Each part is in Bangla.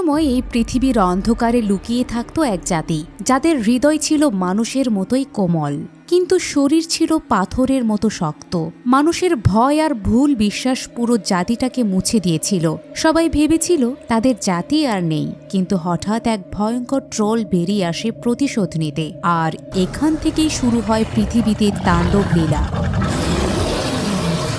একসময় এই পৃথিবীর অন্ধকারে লুকিয়ে থাকত এক জাতি, যাদের হৃদয় ছিল মানুষের মতোই কোমল। কিন্তু শরীর ছিল পাথরের মতো শক্ত। মানুষের ভয় আর ভুল বিশ্বাস পুরো জাতিটাকে মুছে দিয়েছিল। সবাই ভেবেছিল, তাদের জাতি আর নেই। কিন্তু হঠাৎ এক ভয়ঙ্কর ট্রোল বেরিয়ে আসে প্রতিশোধ নিতে। আর এখান থেকেই শুরু হয় পৃথিবীতে তাণ্ডব লীলা।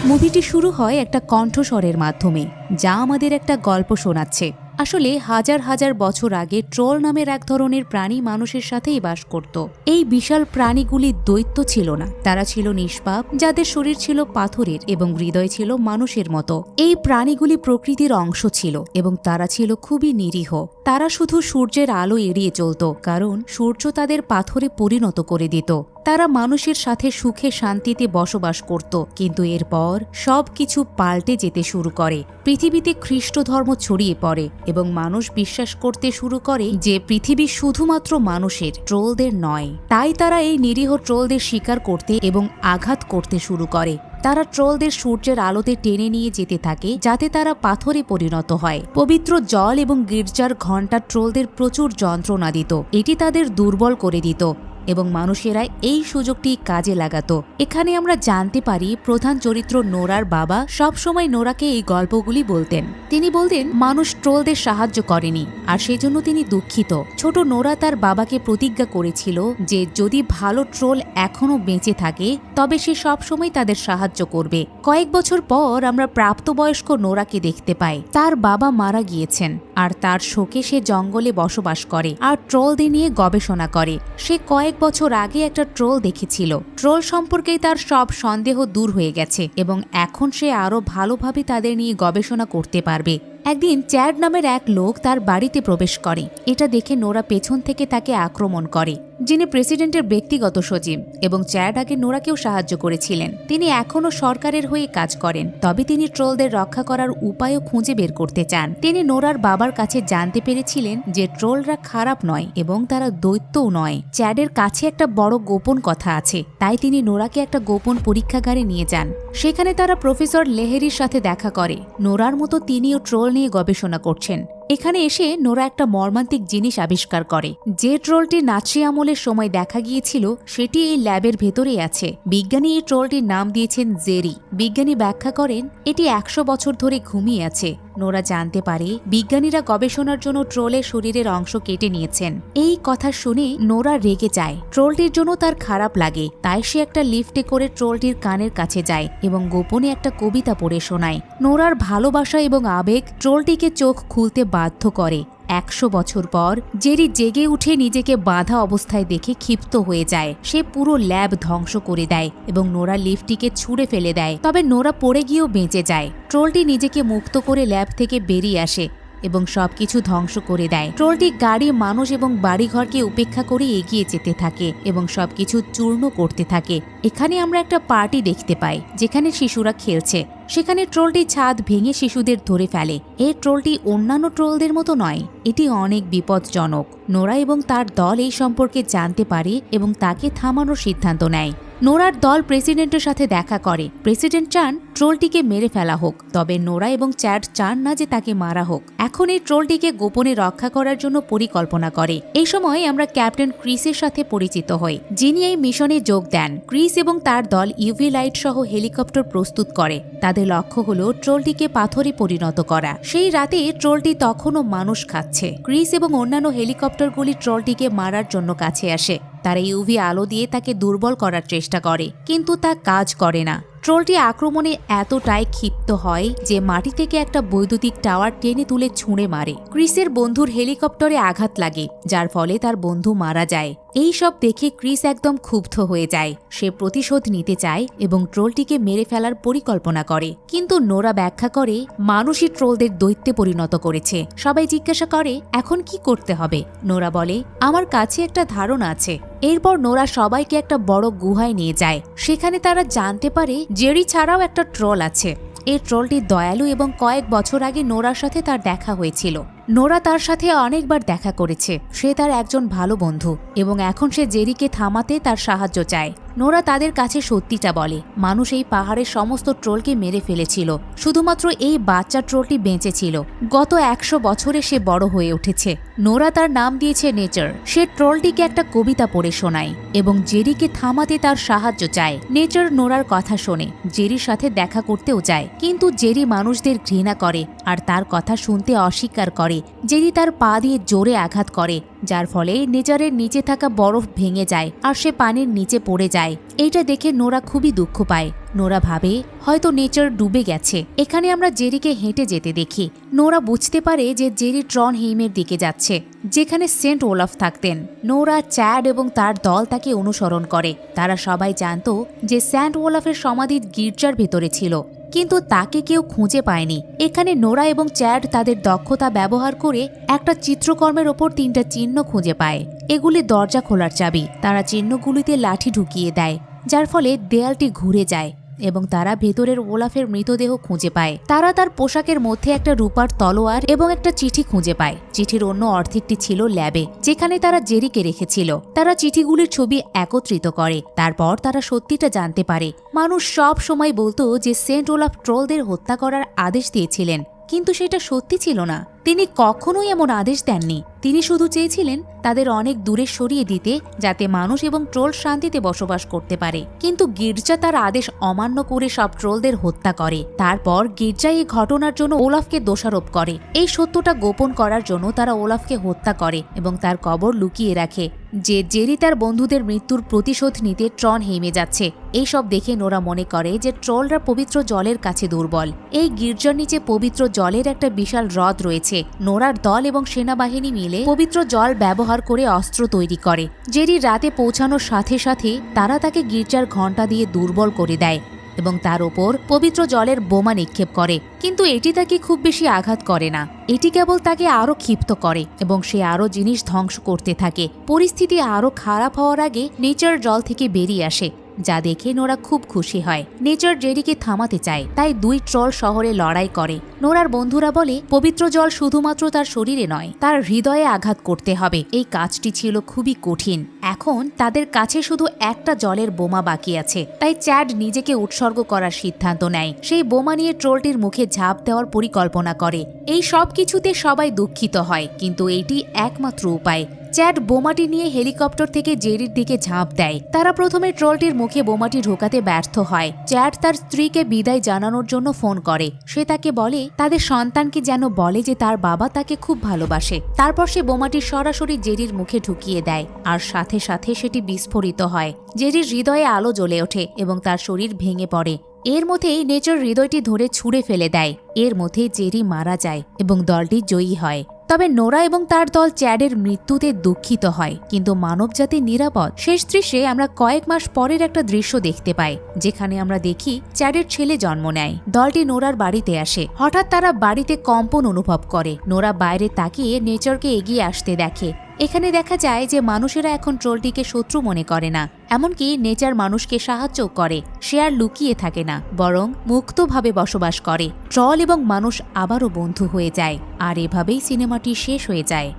মুভিটি শুরু হয় একটা কণ্ঠস্বরের মাধ্যমে, যা আমাদের একটা গল্প শোনাচ্ছে। আসলে হাজার হাজার বছর আগে ট্রল নামের এক ধরনের প্রাণী মানুষের সাথেই বাস করত। এই বিশাল প্রাণীগুলি দৈত্য ছিল না। তারা ছিল নিষ্পাপ, যাদের শরীর ছিল পাথরের এবং হৃদয় ছিল মানুষের মতো। এই প্রাণীগুলি প্রকৃতির অংশ ছিল এবং তারা ছিল খুবই নিরীহ। তারা শুধু সূর্যের আলো এড়িয়ে চলত, কারণ সূর্য তাদের পাথরে পরিণত করে দিত। তারা মানুষের সাথে সুখে শান্তিতে বসবাস করত, কিন্তু এরপর সব কিছু পাল্টে যেতে শুরু করে। পৃথিবীতে খ্রিস্ট ধর্ম ছড়িয়ে পড়ে এবং মানুষ বিশ্বাস করতে শুরু করে যে পৃথিবী শুধুমাত্র মানুষের, ট্রোলদের নয়। তাই তারা এই নিরীহ ট্রোলদের শিকার করতে এবং আঘাত করতে শুরু করে। তারা ট্রোলদের সূর্যের আলোতে টেনে নিয়ে যেতে থাকে, যাতে তারা পাথরে পরিণত হয়। পবিত্র জল এবং গির্জার ঘণ্টা ট্রোলদের প্রচুর যন্ত্রণা দিত। এটি তাদের দুর্বল করে দিত। এবং মানুষেরা এই সুযোগটি কাজে লাগাতো। এখানে আমরা জানতে পারি প্রধান চরিত্র নোরার বাবা সবসময় নোরাকে এই গল্পগুলি বলতেন। তিনি বলতেন, মানুষ ট্রোলদের সাহায্য করেনি, আর সেজন্য তিনি দুঃখিত। ছোট নোরা তার বাবাকে প্রতিজ্ঞা করেছিল যে যদি ভালো ট্রোল এখনও বেঁচে থাকে, তবে সে সবসময় তাদের সাহায্য করবে। কয়েক বছর পর আমরা প্রাপ্তবয়স্ক নোরাকে দেখতে পাই। তার বাবা মারা গিয়েছেন। আর তার শোকে সে জঙ্গলে বসবাস করে আর ট্রোলদের নিয়ে গবেষণা করে। সে কয়েক বছর আগে একটা ট্রোল দেখেছিল। ট্রোল সম্পর্কেই তার সব সন্দেহ দূর হয়ে গেছে এবং এখন সে আরও ভালোভাবে তাদের নিয়ে গবেষণা করতে পারবে। একদিন চ্যাড নামের এক লোক তার বাড়িতে প্রবেশ করে। এটা দেখে নোরা পেছন থেকে তাকে আক্রমণ করে। যিনি প্রেসিডেন্টের ব্যক্তিগত সচিব এবং চ্যাড আগে নোরাকেও সাহায্য করেছিলেন। তিনি এখনও সরকারের হয়ে কাজ করেন, তবে তিনি ট্রোলদের রক্ষা করার উপায়ও খুঁজে বের করতে চান। তিনি নোরার বাবার কাছে জানতে পেরেছিলেন যে ট্রোলরা খারাপ নয় এবং তারা দৈত্যও নয়। চ্যাডের কাছে একটা বড় গোপন কথা আছে, তাই তিনি নোরাকে একটা গোপন পরীক্ষাগারে নিয়ে যান। সেখানে তারা প্রফেসর লেহেরির সাথে দেখা করে। নোরার মতো তিনিও ট্রোল নিয়ে গবেষণা করছেন। এখানে এসে নোরা একটা মর্মান্তিক জিনিস আবিষ্কার করে। যে ট্রোলটি নাচি আমলের সময় দেখা গিয়েছিল, সেটি এই ল্যাবের ভেতরেই আছে। বিজ্ঞানী এই ট্রোলটির নাম দিয়েছেন জেরি। বিজ্ঞানী ব্যাখ্যা করেন, এটি একশো বছর ধরে ঘুমিয়ে আছে। নোরা জানতে পারে বিজ্ঞানীরা গবেষণার জন্য ট্রোলের শরীরের অংশ কেটে নিয়েছেন। এই কথা শুনে নোরা রেগে যায়। ট্রোলটির জন্য তার খারাপ লাগে, তাই সে একটা লিফটে করে ট্রোলটির কানের কাছে যায় এবং গোপনে একটা কবিতা পড়ে শোনায়। নোরার ভালোবাসা এবং আবেগ ট্রোলটিকে চোখ খুলতে বাধ্য করে। একশো বছর পর জেরি জেগে উঠে নিজেকে বাধা অবস্থায় দেখে ক্ষিপ্ত হয়ে যায়। সে পুরো ল্যাব ধ্বংস করে দেয় এবং নোরা লিফটিকে ছুঁড়ে ফেলে দেয়। তবে নোরা পড়ে গিয়েও বেঁচে যায়। ট্রোলটি নিজেকে মুক্ত করে ল্যাব থেকে বেরিয়ে আসে। এবং সবকিছু ধ্বংস করে দেয়। ট্রোলটি গাড়ি, মানুষ এবং বাড়িঘরকে উপেক্ষা করে এগিয়ে যেতে থাকে এবং সবকিছু চূর্ণ করতে থাকে। এখানে আমরা একটা পার্টি দেখতে পাই, যেখানে শিশুরা খেলছে। সেখানে ট্রোলটি ছাদ ভেঙে শিশুদের ধরে ফেলে। এই ট্রোলটি অন্যান্য ট্রোলদের মতো নয়, এটি অনেক বিপজ্জনক। নোরা এবং তার দল এই সম্পর্কে জানতে পারে এবং তাকে থামানোর সিদ্ধান্ত নেয়। নোরার দল প্রেসিডেন্টের সাথে দেখা করে। প্রেসিডেন্ট চান ট্রোলটিকে মেরে ফেলা হোক, তবে নোরা এবং চ্যাড চান না যে তাকে মারা হোক। এখন এই ট্রোলটিকে গোপনে রক্ষা করার জন্য পরিকল্পনা করে। এই সময় আমরা ক্যাপ্টেন ক্রিসের সাথে পরিচিত হই, যিনি এই মিশনে যোগ দেন। ক্রিস এবং তার দল ইউভি লাইট সহ হেলিকপ্টার প্রস্তুত করে। তাদের লক্ষ্য হল ট্রোলটিকে পাথরে পরিণত করা। সেই রাতে ট্রোলটি তখনও মানুষ খাচ্ছে। ক্রিস এবং অন্যান্য হেলিকপ্টারগুলি ট্রোলটিকে মারার জন্য কাছে আসে। তারা উভি আলো দিয়ে তাকে দুর্বল করার চেষ্টা করে, কিন্তু তা কাজ করে না। ট্রোলটি আক্রমণে এতটাই ক্ষিপ্ত হয় যে মাটি থেকে একটা বৈদ্যুতিক টাওয়ার টেনে তুলে ছুঁড়ে মারে। ক্রিসের বন্ধুর হেলিকপ্টারে আঘাত লাগে, যার ফলে তার বন্ধু মারা যায়। এই সব দেখে ক্রিস একদম ক্ষুব্ধ হয়ে যায়। সে প্রতিশোধ নিতে চায় এবং ট্রোলটিকে মেরে ফেলার পরিকল্পনা করে। কিন্তু নোরা ব্যাখ্যা করে, মানুষই ট্রোলদের দৈত্যে পরিণত করেছে। সবাই জিজ্ঞাসা করে, এখন কি করতে হবে? নোরা বলে, আমার কাছে একটা ধারণা আছে। এরপর নোরা সবাইকে একটা বড় গুহায় নিয়ে যায়। সেখানে তারা জানতে পারে, জেরি ছাড়াও একটা ট্রল আছে। এই ট্রলটি দয়ালু এবং কয়েক বছর আগে নোরার সাথে তার দেখা হয়েছিল। নোরা তার সাথে অনেকবার দেখা করেছে। সে তার একজন ভালো বন্ধু এবং এখন সে জেরিকে থামাতে তার সাহায্য চায়। নোরা তাদের কাছে সত্যিটা বলে। মানুষ এই পাহাড়ের সমস্ত ট্রোলকে মেরে ফেলেছিল। শুধুমাত্র এই বাচ্চা ট্রোলটি বেঁচে ছিল গত একশো বছরে সে বড় হয়ে উঠেছে। নোরা তার নাম দিয়েছে নেচার। সে ট্রোলটিকে একটা কবিতা পড়ে শোনায় এবং জেরিকে থামাতে তার সাহায্য চায়। নেচার নোরার কথা শোনে, জেরির সাথে দেখা করতেও যায় কিন্তু জেরি মানুষদের ঘৃণা করে আর তার কথা শুনতে অস্বীকার করে। জেরি তার পা দিয়ে জোরে আঘাত করে যার ফলে নেচারের নিচে থাকা বরফ ভেঙে যায় আর সে পানির নিচে পড়ে যায়। এইটা দেখে নোরা খুবই দুঃখ পায়। নোরা ভাবে, হয়তো নেচার ডুবে গেছে। এখানে আমরা জেরিকে হেঁটে যেতে দেখি। নোরা বুঝতে পারে যে জেরি ট্রন হেইমের দিকে যাচ্ছে, যেখানে সেন্ট ওলাফ থাকতেন। নোরা, চ্যাড এবং তার দল তাকে অনুসরণ করে। তারা সবাই জানতো যে সেন্ট ওলাফের সমাধি গির্জার ভেতরে ছিল। কিন্তু তাকে কেউ খুঁজে পায়নি। এখানে নোরা এবং চ্যাড তাদের দক্ষতা ব্যবহার করে একটা চিত্রকর্মের ওপর তিনটা চিহ্ন খুঁজে পায়। এগুলি দরজা খোলার চাবি। তারা চিহ্নগুলিতে লাঠি ঢুকিয়ে দেয়, যার ফলে দেয়ালটি ঘুরে যায়। এবং তারা ভেতরের ওলাফের মৃতদেহ খুঁজে পায়। তারা তার পোশাকের মধ্যে একটা রূপার তলোয়ার এবং একটা চিঠি খুঁজে পায়। চিঠির অন্য অর্ধেকটি ছিল ল্যাবে, যেখানে তারা জেরিকে রেখেছিল। তারা চিঠিগুলির ছবি একত্রিত করে। তারপর তারা সত্যিটা জানতে পারে। মানুষ সব সময় বলতো যে সেন্ট ওলাফ ট্রোলদের হত্যা করার আদেশ দিয়েছিলেন, কিন্তু সেটা সত্যি ছিল না। তিনি কখনোই এমন আদেশ দেননি। তিনি শুধু চেয়েছিলেন তাদের অনেক দূরে সরিয়ে দিতে, যাতে মানুষ এবং ট্রোল শান্তিতে বসবাস করতে পারে। কিন্তু গির্জা তার আদেশ অমান্য করে সব ট্রোলদের হত্যা করে। তারপর গির্জা এই ঘটনার জন্য ওলাফকে দোষারোপ করে। এই সত্যটা গোপন করার জন্য তারা ওলাফকে হত্যা করে এবং তার কবর লুকিয়ে রাখে। যে জেরি তার বন্ধুদের মৃত্যুর প্রতিশোধ নিতে ট্রন হেমে যাচ্ছে এইসব দেখে নোরা মনে করে যে ট্রলরা পবিত্র জলের কাছে দুর্বল। এই গির্জার নিচে পবিত্র জলের একটা বিশাল হ্রদ রয়েছে। নোরার দল এবং সেনাবাহিনী মিলে পবিত্র জল ব্যবহার করে অস্ত্র তৈরি করে। জেরি রাতে পৌঁছানোর সাথে সাথে তারা তাকে গির্জার ঘণ্টা দিয়ে দুর্বল করে দেয় এবং তার ওপর পবিত্র জলের বোমা নিক্ষেপ করে। কিন্তু এটি তাকে খুব বেশি আঘাত করে না। এটি কেবল তাকে আরও ক্ষিপ্ত করে এবং সে আরও জিনিস ধ্বংস করতে থাকে। পরিস্থিতি আরও খারাপ হওয়ার আগে নেচার জল থেকে বেরিয়ে আসে। যা দেখে নোরা খুব খুশি হয়। নেচার জেরিকে থামাতে চায়, তাই দুই ট্রল শহরে লড়াই করে। নোরার বন্ধুরা বলে, পবিত্র জল শুধুমাত্র তার শরীরে নয়, তার হৃদয়ে আঘাত করতে হবে। এই কাজটি ছিল খুবই কঠিন। এখন তাদের কাছে শুধু একটা জলের বোমা বাকি আছে, তাই চ্যাড নিজেকে উৎসর্গ করার সিদ্ধান্ত নেয়। সেই বোমা নিয়ে ট্রোলটির মুখে ঝাঁপ দেওয়ার পরিকল্পনা করে। এই সব কিছুতে সবাই দুঃখিত হয়, কিন্তু এটি একমাত্র উপায়। চ্যাড বোমাটি নিয়ে হেলিকপ্টার থেকে জেরির দিকে ঝাঁপ দেয়। তারা প্রথমে ট্রলটির মুখে বোমাটি ঢোকাতে ব্যর্থ হয়। চ্যাট তার স্ত্রীকে বিদায় জানানোর জন্য ফোন করে। সে তাকে বলে, তাদের সন্তানকে যেন বলে যে তার বাবা তাকে খুব ভালোবাসে। তারপর সে বোমাটি সরাসরি জেরির মুখে ঢুকিয়ে দেয়, আর সাথে সাথে সেটি বিস্ফোরিত হয়। জেরির হৃদয়ে আলো জ্বলে ওঠে এবং তার শরীর ভেঙে পড়ে। এর মধ্যেই নেচর হৃদয়টি ধরে ছুঁড়ে ফেলে দেয়। এর মধ্যে জেরি মারা যায় এবং দলটি জয়ী হয়। তবে নোরা এবং তার দল চ্যাডের মৃত্যুতে দুঃখিত হয়, কিন্তু মানবজাতি নিরাপদ। শেষ দৃশ্যে আমরা কয়েক মাস পরের একটা দৃশ্য দেখতে পাই, যেখানে আমরা দেখি চ্যাডের ছেলে জন্ম নেয়। দলটি নোরার বাড়িতে আসে। হঠাৎ তারা বাড়িতে কম্পন অনুভব করে। নোরা বাইরে তাকিয়ে নেচারকে এগিয়ে আসতে দেখে। এখানে দেখা যায় যে মানুষেরা এখন ট্রোলটিকে শত্রু মনে করে না, এমনকি নেচার মানুষকে সাহায্য করে। সে আর লুকিয়ে থাকে না, বরং মুক্তভাবে বসবাস করে। ট্রল এবং মানুষ আবারও বন্ধু হয়ে যায়, আর এভাবেই সিনেমাটি শেষ হয়ে যায়।